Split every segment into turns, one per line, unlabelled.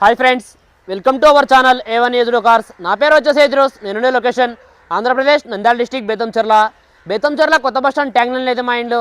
Hi friends welcome to our channel A one ఎదురు cars. నా పేరు వచ్చేసి ఏజ్రోస్ నేనుండే లొకేషన్ ఆంధ్రప్రదేశ్ నంద్యాల డిస్టిక్ బేతంచెర్ల బేతంచెర్ల కొత్త బస్ స్టాండ్ ట్యాంక్ లైన్ అయితే మా ఇంట్లో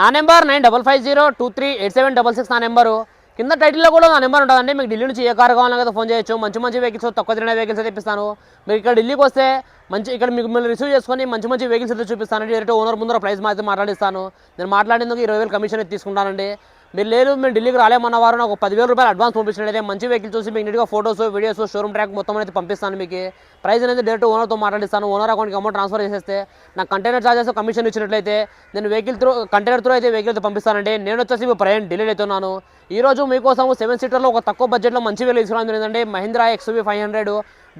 నా number nine double five zero two three eight seven double six నా నెంబరు. కింద టైటిల్లో కూడా నా నెంబర్ ఉంటుందండి. మీకు ఢిల్లీ నుంచి ఏ కార్ కావాలన్నా కదా ఫోన్ చేయొచ్చు. మంచి మంచి వెహికల్స్ తక్కువ తిరిగిన వెహికల్స్ అయితే ఇప్పిస్తాను. మీరు ఇక్కడ ఢిల్లీకి వస్తే మంచి ఇక్కడ మీకు మిమ్మల్ని రిసీవ్ చేసుకొని మంచి మంచి వెహికల్స్ అయితే చూపిస్తానండి. డైరెక్ట్ ఓనర్ ముందర ప్రైస్ అయితే మాట్లాడిస్తాను. నేను మాట్లాడేందుకు ఇరవై వేలు కమిషన్ అయితే తీసుకుంటానండి. మీరు లేదు మేము ఢిల్లీకి రాలేమన్న వారు నాకు పదివేల రూపాయలు అడ్వాన్స్ పంపించినట్లయితే మంచి వెహికల్ చూసి మీకు నీట్గా ఫోటోస్ వీడియోస్ షోరూమ్ ట్రాక్ మొత్తం అయితే పంపిస్తాను మీకు. ప్రైస్ అనేది డైరెక్ట్ ఓనర్తో మాట్లాడిస్తాను. ఓనర్ అకౌంట్కి అమౌంట్ ట్రాన్స్ఫర్ చేసేస్తే నాకు కంటైనర్ చార్జెస్ కమిషన్ ఇచ్చినట్లయితే నేను వెహికల్ త్రూ కంటైనర్ త్రూ అయితే వెహికల్ అయితే పంపిస్తానండి. నేను వచ్చేసి ఇప్పుడు ప్రయాణం ఢిల్లీలో అవుతున్నాను ఈరోజు మీకోసం సెవెన్ సీటర్లో ఒక తక్కువ బడ్జెట్లో మంచి వేలు తీసుకురావడం జరిగిందండి. Mahindra XUV five hundred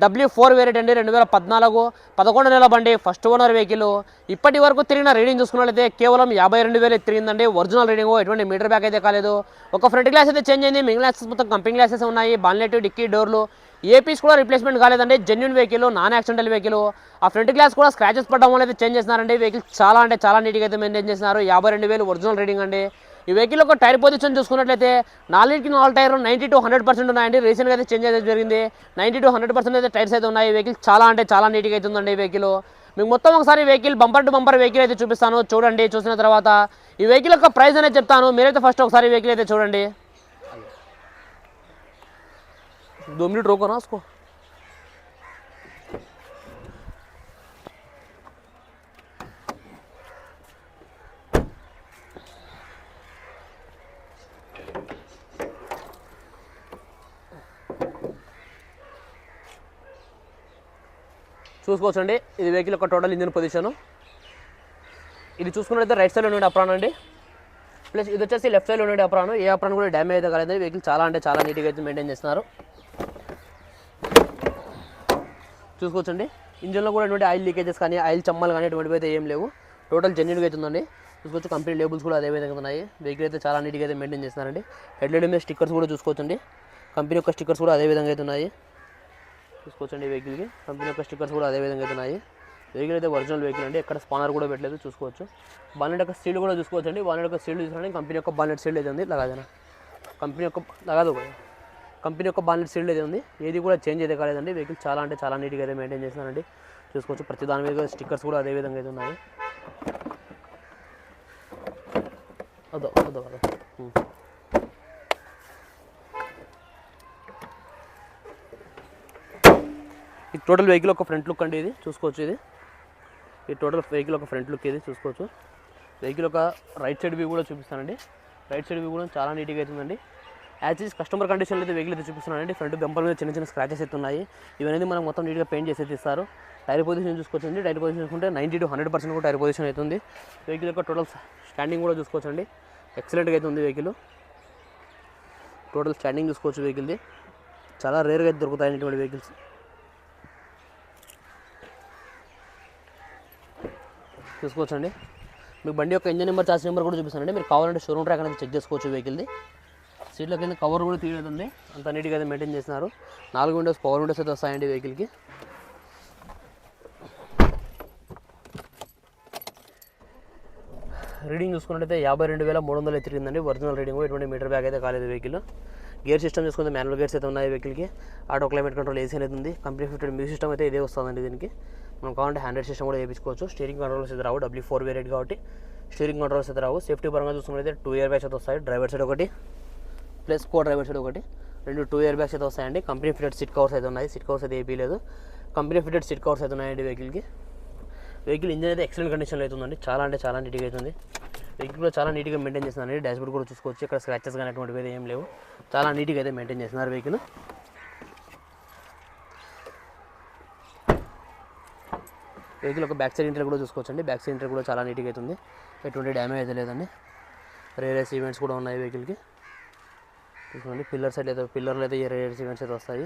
W four variant అండి రెండు వేల పద్నాలుగు. పదకొండు నెలల బండి ఫస్ట్ ఓనర్ వెహికల్ ఇప్పటి వరకు తిరిగిన రీడింగ్ చూసుకున్నట్లయితే కేవలం యాభై రెండు వేలు తిరిగిందండి. ఒరిజినల్ రీడింగ్ ఎటువంటి మీటర్ బ్యాక్ అయితే కాలేదు. ఒక ఫ్రంట్ గ్లాస్ అయితే చేంజ్ అయింది. మిగిలిన గ్లాసెస్ మొత్తం కంపెనీ గ్లాసెస్ ఉన్నాయి. బాన్లెట్ డిక్కీ డోర్లు. ఏ పీస్ కూడా రిప్లేస్మెంట్ కాలేదండి. Genuine vehicle non accidental vehicle ఆ ఫ్రంట్ గ్లాస్ కూడా స్క్రాచెస్ పడడం వల్ల అయితే చేంజ్ చేస్తున్నారండి. వెహికల్ చాలా అంటే చాలా నీట్గా అయితే మెయింటైన్ చేస్తున్నారు. యాభై రెండు వేలు ఒరిజినల్ రీడింగ్ అండి. ఈ వెహికల్ ఒక టైర్ పొజిషన్ చూసుకున్నట్లయితే నాలుగుకి నాలుగు tyre ninety two hundred percent ఉన్నాయండి. రీసెంట్గా అయితే చేంజ్ అయితే జరిగింది. నైంటీ టు హండ్రెడ్ పర్సెంట్ అయితే టైర్స్ అయితే ఉన్నాయి. వెహికల్ చాలా అంటే చాలా నీట్గా అవుతుందండి ఈ వెహికల్. మీకు మొత్తం ఒకసారి vehicle bumper to bumper vehicle అయితే చూపిస్తాను. చూడండి చూసిన తర్వాత ఈ వెహికల్ యొక్క ప్రైస్ అనేది చెప్తాను. మీరైతే ఫస్ట్ ఒకసారి వెహికల్ అయితే చూడండి. దొమ్మిడి రాసుకో చూసుకోవచ్చండి. ఇది వెహికల్ యొక్క టోటల్ ఇంజిన్ పొజిషను ఇది చూసుకున్నట్లయితే రైట్ సైడ్లో ఉండే అప్రాన్ అండి. ప్లస్ ఇది వచ్చేసి లెఫ్ట్ సైడ్లో ఉండే అప్రాన్ ఏ అప్రాన్ కూడా డ్యామేజ్ అయితే కాలేదు. వెహికల్ చాలా అంటే చాలా నీట్గా అయితే మెయింటైన్ చేస్తున్నారు. చూసుకోవచ్చండి. ఇంజన్లో కూడా ఎటువంటి ఆయిల్ లీకేజెస్ కానీ ఆయిల్ చమ్మలు కానీ ఎటువంటివి అయితే ఏం లేవు. టోటల్ జెన్యున్గా అవుతుందండి ఉందండి. చూసుకోవచ్చు కంపెనీ లేబుల్స్ కూడా అదే విధంగా ఉన్నాయి. వెహికల్ అయితే చాలా నీట్గా అయితే మెయింటైన్ చేస్తున్నారండి. హెడ్లైట్ మీద స్టిక్కర్స్ కూడా చూసుకోవచ్చండి. కంపెనీ యొక్క స్టిక్కర్స్ కూడా అదే విధంగా అయితే ఉన్నాయి. చూసుకోవచ్చండి వెహికల్కి కంపెనీ యొక్క స్టిక్కర్స్ కూడా అదే విధంగా అయితే ఉన్నాయి. వెహికల్ అయితే ఒరిజినల్ వెహికల్ అండి. ఎక్కడ స్పానర్ కూడా పెట్టలేదు చూసుకోవచ్చు. బాలెట్ యొక్క సీల్ కూడా చూసుకోవచ్చు అండి బాలెట్ యొక్క సీల్ చూసుకోండి కంపెనీ యొక్క బాలెట్ సీల్ అయితే ఉంది. లగాదేనా కంపెనీ యొక్క లగాదు కంపెనీ యొక్క బాలెట్ సీల్ అయితే ఉంది. ఏది కూడా చేంజ్ అయితే కాలేదండి. వెహికల్ చాలా అంటే చాలా నీట్గా అయితే మెయింటైన్ చేస్తున్నారండి. చూసుకోవచ్చు. ప్రతి దాని మీద స్టిక్కర్స్ కూడా అదే విధంగా అయితే ఉన్నాయి. అదో అదో అదో ఉం. ఇది టోటల్ వెహికల్ ఒక ఫ్రంట్ లుక్ అండి ఇది. చూసుకోవచ్చు ఇది. ఈ టోటల్ వెహికల్ ఒక ఫ్రంట్ లుక్ ఇది. చూసుకోవచ్చు. వెహికల్ ఒక రైట్ సైడ్ వ్యూ కూడా చూపిస్తానండి. రైట్ సైడ్ వ్యూ కూడా చాలా నీట్గా అవుతుందండి యాజ్ ఈస్ కస్టమర్ కండిషన్లో అయితే వెహికల్ అయితే చూపిస్తున్నానండి. ఫ్రంట్ బెంపర్ మీద చిన్న చిన్న స్క్రాచెస్ అయితే ఉన్నాయి. ఇవన్నీ మనం మొత్తం నీట్గా పెయింట్ చేసి ఇస్తారు. టైర్ పొజిషన్ చూసుకోవచ్చండి టైర్ పొజిషన్ చూసుకుంటే నైంటీ టు హండ్రెడ్ పర్సెంట్ కూడా టైర్ పొజిషన్ అవుతుంది. వెహికల్ యొక్క టోటల్ స్టాండింగ్ కూడా చూసుకోవచ్చండి ఎక్సలెంట్గా అయితే ఉంది వెహికల్ టోటల్ స్టాండింగ్ చూసుకోవచ్చు వెహికల్ది చాలా రేర్గా అయితే దొరుకుతాయి ఇటువంటి వెహికల్స్ చూసుకోవచ్చండి. మీకు బండి యొక్క ఇంజన్ నెంబర్ చార్జ్ నెంబర్ కూడా చూపిస్తానండి. మీరు కావాలంటే షోరూమ్ ట్రాక్ అనేది చెక్ చేసుకోవచ్చు వెహికల్ది. సీట్లో కింద కవర్ కూడా తీయలేదు అంత నీట్గా అయితే మెయింటైన్ చేస్తున్నారు. నాలుగు విండోస్ పవర్ విండోస్ అయితే వస్తాయండి వెహికల్కి. రీడింగ్ చూసుకున్నట్టయితే యాభై రెండు వేల మూడు వందలు తిరిగిందండి. ఒరిజినల్ రీడింగ్ ఎటువంటి మీటర్ బ్యాగ్ అయితే కాలేదు వెహికల్. గేర్ సిస్టమ్ చూసుకుంటే మాన్యువల్ గేర్స్ అయితే ఉన్నాయి వెహికల్కి. ఆటో క్లైమేట్ కంట్రోల్ ఏసీ అనేది ఉంది. కంపెనీ ఫిఫ్టెడ్ మ్యూజిక్ సిస్టమ్ అయితే ఇదే వస్తుందండి దీనికి. మనం కావాలంటే హ్యాండ్రెడ్ సిస్టమ్ కూడా వేయించుకోవచ్చు స్టీరింగ్ కంట్రోల్స్ అయితే రావు డబ్ల్యూ ఫోర్ వేరియట్ కాబట్టి. స్టీరింగ్ కంట్రోల్స్ అయితే రావు. సేఫ్టీ పరంగా చూసుకున్నట్లయితే టూ ఇయర్ బ్యాగ్స్ అయితే వస్తాయి. డ్రైవర్ సైడ్ ఒకటి ప్లస్ కో డ్రైవర్ సైడ్ ఒకటి. రెండు టూ ఇయర్ బ్యాగ్స్ అయితే వస్తాయండి. కంపెనీ ఫిటెడ్ సిట్ కవర్స్ అయితే ఉన్నాయి. సిట్ కవర్స్ అయితే ఏపీ లేదు. కంపెనీ ఫిటెడ్ సిట్ కవర్స్ అయితే ఉన్నాయండి వెహికల్కి వెహికల్ ఇంజిన్ అయితే ఎక్సలెంట్ కండిషన్లో అవుతుందండి చాలా అంటే చాలా నీట్గా అవుతుంది వెహికల్ కూడా చాలా నీట్గా మెయింటైన్ చేస్తున్నారండి. డాష్బోర్డ్ కూడా చూసుకోవచ్చు. ఇక్కడ స్క్రాచెస్ కానీ అటువంటివి ఏం లేవు. చాలా నీట్గా అయితే మెయింటైన్ చేస్తున్నారు వెహికల్ వెహికల్ ఒక బ్యాక్ సైడ్ ఇంటర్ కూడా చూసుకోవచ్చండి. బ్యాక్ సైడ్ ఇంటర్ కూడా చాలా నీట్గా అవుతుంది ఎటువంటి డ్యామేజ్ అయితే లేదండి. రేరేస్ ఈవెంట్స్ కూడా ఉన్నాయి వెహికల్కి. చూసుకోండి. పిల్లర్ సైడ్ అయితే పిల్లర్లు అయితే రేరియస్ ఈవెంట్స్ అయితే వస్తాయి.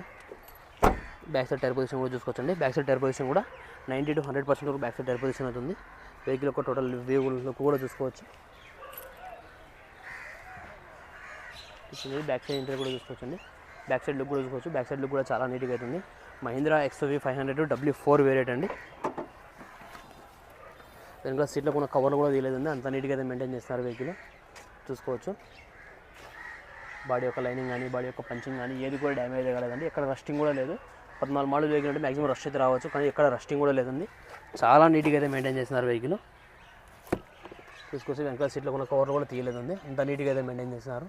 బ్యాక్ సైడ్ టైర్ పొజిషన్ కూడా చూసుకోవచ్చండి. బ్యాక్ సైడ్ టైర్ పొజిషన్ కూడా ninety two hundred percent back side tyre position అవుతుంది వెహికల్ ఒక టోటల్ వ్యూ లుక్ కూడా చూసుకోవచ్చు. బ్యాక్ సైడ్ ఇంటర్ కూడా చూసుకోవచ్చండి. బ్యాక్ సైడ్ లుక్ కూడా చూసుకోవచ్చు. బ్యాక్ సైడ్ లుక్ కూడా చాలా నీట్గా అవుతుంది Mahindra XUV five hundred W four variant అండి. వెనకాల సీట్లో కూడా కవర్లు కూడా తీయలేదండి. అంత నీట్గా అయితే మెయింటైన్ చేస్తున్నారు వెహికల్ చూసుకోవచ్చు. బాడీ యొక్క లైనింగ్ కానీ బాడీ యొక్క పంచింగ్ కానీ ఏది కూడా డ్యామేజ్ కాలేదండి. ఎక్కడ రస్టింగ్ కూడా లేదు. పద్నాలుగు మాడల్ వెహికల్ అంటే మ్యాక్సిమం రష్ అయితే రావచ్చు. కానీ ఎక్కడ రస్టింగ్ కూడా లేదండి. చాలా నీట్గా అయితే మెయింటైన్ చేస్తున్నారు వెహికల్ తీసుకొచ్చి వెనకాల సీట్లో ఉన్న కవర్లు కూడా తీయలేదండి. ఇంత నీట్గా అయితే మెయింటైన్ చేస్తున్నారు.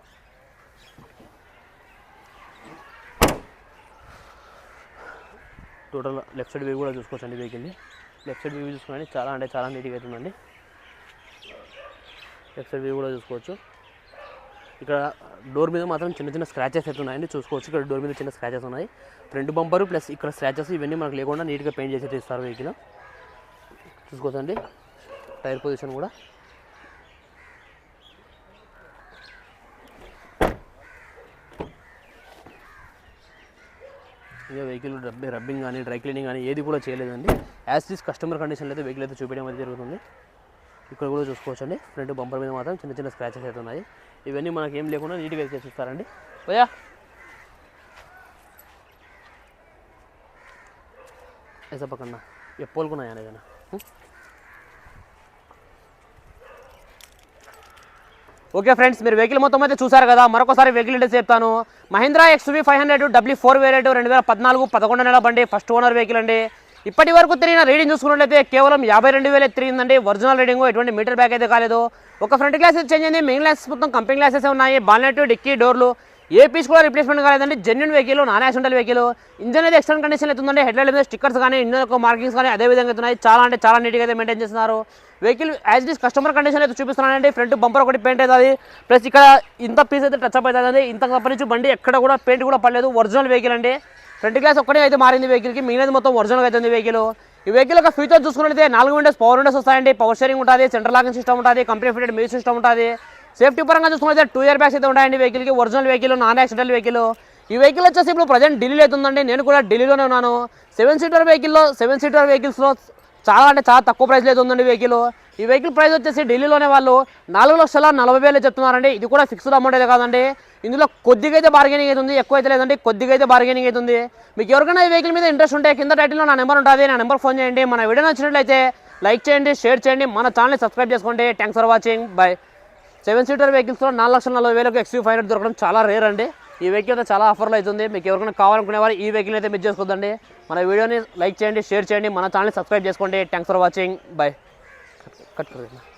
టోటల్ లెఫ్ట్ సైడ్ వ్యూ కూడా చూసుకోవచ్చండి వెహికల్ని లెఫ్ట్ సైడ్ వ్యూ చూసుకోండి. చాలా అంటే చాలా నీట్గా అవుతుందండి లెఫ్ట్ సైడ్ వ్యూ కూడా చూసుకోవచ్చు. ఇక్కడ డోర్ మీద మాత్రం చిన్న చిన్న స్క్రాచెస్ అయితే ఉన్నాయండి. చూసుకోవచ్చు. ఇక్కడ డోర్ మీద చిన్న స్క్రాచెస్ ఉన్నాయి. ఫ్రంట్ బంపర్ ప్లస్ ఇక్కడ స్క్రాచెస్ ఇవన్నీ మనకు లేకుండా నీట్గా పెయింట్ చేసి ఇస్తారు వెహికల్. చూసుకోవచ్చండి. టైర్ పొజిషన్ కూడా. ఏ వెహికల్ రబ్బింగ్ కానీ డ్రై క్లీనింగ్ కానీ ఏది కూడా చేయలేదండి. యాజ్ దిస్ కస్టమర్ కండిషన్లో అయితే వెహికల్ అయితే చూపించడం అయితే జరుగుతుంది. ఇక్కడ కూడా చూసుకోవచ్చండి. ఫ్రంట్ బంపర్ మీద మాత్రం చిన్న చిన్న స్క్రాచెస్ అయితే ఉన్నాయి. ఇవన్నీ మనకి ఏం లేకుండా నీట్గా అయితే చూస్తారండి భయా వేసా పక్కన. ఎప్పోలుకున్నాయా ఏదైనా ఓకే ఫ్రెండ్స్ మీరు వెహికల్ మొత్తం అయితే చూసారు కదా మరొకసారి వెహికల్ డీటెయిల్స్ చెప్తాను. Mahindra XUV five hundred W four variant రెండు వేల పద్నాలుగు పదకొండు నెల బండి ఫస్ట్ ఓనర్ వెహికల్ అండి. ఇప్పటి వరకు తిరిగిన రీడింగ్ చూసుకున్నట్లయితే కేవలం యాభై రెండు వేలు తిరిగిందండి. ఒరిజినల్ రీడింగ్ ఎటువంటి మీటర్ బ్యాక్ అయితే కాలేదు. ఒక ఫ్రంట్ గ్లాస్ చేంజ్ అయింది. మెయిన్ గ్లాసెస్ మొత్తం కంపెనీ గ్లాసెస్ ఉన్నాయి. బాల్నెట్ డిక్కీ డోర్లు ఏ పీస్ కూడా రిప్లేస్మెంట్ కాలేదండి. Genuine vehicle non accidental vehicle engine అయితే ఎక్స్టర్నల్ కండిషన్ అవుతుందండి హెడ్ లైట్ మీద స్టిక్కర్స్ కానీ ఇంజన్ యొక్క మార్కింగ్స్ కానీ అదే విధంగా అవుతున్నాయి చాలా అంటే చాలా నీట్గా అయితే మెయింటైన్ చేస్తున్నారు. Vehicle as it customer condition అయితే చూపిస్తున్నానండి. ఫ్రంట్ బంపర్ ఒకటి పెయింట్ అవుతుంది. ప్లస్ ఇక్కడ ఇంత పీస్ అయితే టచ్ అప్ అవుతుంది ఇంత తప్ప నుంచి బండి ఎక్కడ కూడా పెయింట్ కూడా పడలేదు. ఒరిజినల్ వెహికల్ అండి. ఫ్రంట్ గ్లాస్ ఒక్కటే అయితే మారింది వెహికల్కి. మిగిలినది మొత్తం ఒరిజినల్ అవుతుంది వెహికల్. ఈ వెహికల్ యొక్క ఫీచర్ చూసుకున్నట్లయితే నాలుగు విండోస్ పవర్ విండోస్ వస్తాయండి. పవర్ షేరింగ్ ఉంటుంది సెంట్రల్ లాకింగ్ సిస్టమ్ ఉంటుంది కంపెనీ ఫిటెడ్ మ్యూజిక్ సిస్టమ్ ఉంటుంది. సేఫ్టీ పరంగా చూసుకుంటే టూ ఇయర్ బ్యాగ్స్ అయితే ఉంటాయండి వెహికల్కి. Original vehicle non accidental vehicle ఈ వెహికల్ వచ్చేసి ఇప్పుడు ప్రజెంట్ ఢిల్లీలో అవుతుందండి నేను కూడా ఢిల్లీలోనే ఉన్నాను. సెవెన్ సీటర్ వెహికల్లో సెవెన్ సీటర్ వెహికల్స్లో చాలా అంటే చాలా తక్కువ ప్రైస్లో అయితే ఉందండి వెహికల్. ఈ వెహికల్ ప్రైస్ వచ్చేసి ఢిల్లీలోనే వాళ్ళు నాలుగు లక్షల నలభై వేలు చెప్తున్నారండి. ఇది కూడా ఫిక్స్డ్ అమౌంట్ అయితే కాదండి. ఇందులో కొద్దిగా అయితే బార్గెనింగ్ అవుతుంది ఎక్కువ అయితే లేదండి. కొద్దిగా అయితే బార్గెనింగ్ అవుతుంది మీకు ఎవరికైనా ఈ వెహికల్ మీద ఇంట్రెస్ట్ ఉంటే కింద టైటిల్లో నా నెంబర్ ఉంటుంది. నా నెంబర్ ఫోన్ చేయండి. మన వీడియో నచ్చినట్లయితే లైక్ చేయండి షేర్ చేయండి. మన ఛానల్ని సబ్స్క్రైబ్ చేసుకోండి. Thanks for watching bye seven seater వెహికల్స్లో నాలుగు లక్షల నలభై వేలకు ఎక్స్యూ ఫైవ్ హండ్రెడ్ దొరకడం చాలా రేర్ అండి. ఈ వెహికల్ అయితే చాలా ఆఫర్లో అవుతుంది మీకు ఎవరికైనా కావాలనుకునే వారు ఈ వెహికల్ అయితే మిస్ చేసుకోదండి. మన వీడియోని లైక్ చేయండి షేర్ చేయండి. మన ఛానల్ని సబ్స్క్రైబ్ చేసుకోండి. Thanks for watching bye cut cut